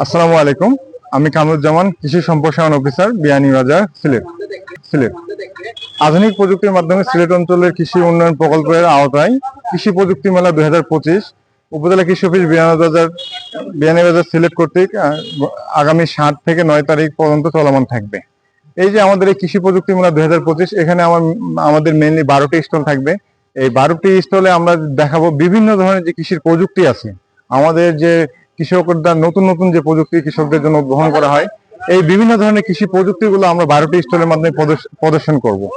আসসালামু আলাইকুম। আমি কামরুজ্জামান, কৃষি সম্প্রসারণ অফিসার বিয়ানীবাজার সিলেট। সিলেট। আধুনিক প্রযুক্তির মাধ্যমে সিলেট অঞ্চলের কৃষি উন্নয়ন প্রকল্পের আওতায় কৃষি প্রযুক্তি মেলা দুই উপজেলা কৃষি অফিস বিয়ানীবাজার বিয়ানীবাজার সিলেট কর্তৃক আগামী সাত থেকে নয় তারিখ পর্যন্ত চলমান থাকবে। এই যে আমাদের এই কৃষি প্রযুক্তি মেলা দুই হাজার পঁচিশ, এখানে আমার, আমাদের মেইনলি বারোটি স্টল থাকবে। এই বারোটি স্টলে আমরা দেখাবো বিভিন্ন ধরনের যে কৃষির প্রযুক্তি আছে। আমাদের যে কৃষকদের নতুন নতুন যে প্রযুক্তি কৃষকদের জন্য গ্রহণ করা হয়, এই বিভিন্ন ধরনের কৃষি প্রযুক্তিগুলো আমরা বারোটি স্টলের মাধ্যমে প্রদর্শ- প্রদর্শন করব।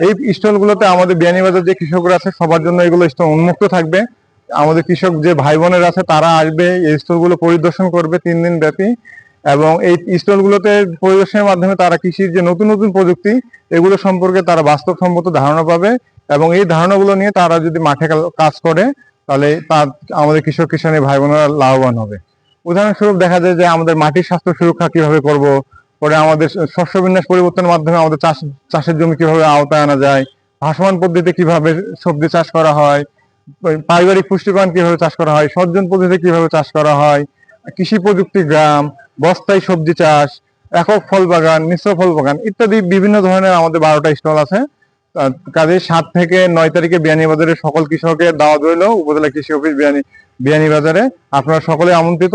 এই স্টলগুলোতে আমাদের বিয়ানীবাজার যে কৃষকরা আছে, সবার জন্য এগুলো স্টল উন্মুক্ত থাকবে। আমাদের কৃষক যে ভাই বোনেরা আছে, তারা আসবে, এই স্টলগুলো পরিদর্শন করবে তিন দিন ব্যাপী। এবং এই স্টলগুলোতে পরিদর্শনের মাধ্যমে তারা কৃষির যে নতুন নতুন প্রযুক্তি, এগুলো সম্পর্কে তারা বাস্তবসম্মত ধারণা পাবে। এবং এই ধারণাগুলো নিয়ে তারা যদি মাঠে কাজ করে তাহলে তার, আমাদের কৃষক কিষানী ভাই বোনেরা লাভবান হবে। উদাহরণস্বরূপ দেখা যায় যে আমাদের মাটির স্বাস্থ্য সুরক্ষা কীভাবে করব, পরে আমাদের শস্য বিন্যাস পরিবর্তনের মাধ্যমে আমাদের চাষ, চাষের জমি কীভাবে আওতায় আনা যায়, ভাসমান পদ্ধতিতে কীভাবে সবজি চাষ করা হয়, পারিবারিক পুষ্টিকরণ কীভাবে চাষ করা হয়, সজ্জন পদ্ধতিতে কীভাবে চাষ করা হয়, কৃষি প্রযুক্তি গ্রাম, বস্তায় সবজি চাষ, একক ফল বাগান, মিশ্র ফল বাগান ইত্যাদি বিভিন্ন ধরনের আমাদের বারোটা স্টল আছে। কাজে সাত থেকে নয় তারিখে বিয়ানীবাজারে সকল কৃষকের দাওয়া রইল। উপজেলা কৃষি অফিস বিয়ানী বিয়ানীবাজারে আপনারা সকলে আমন্ত্রিত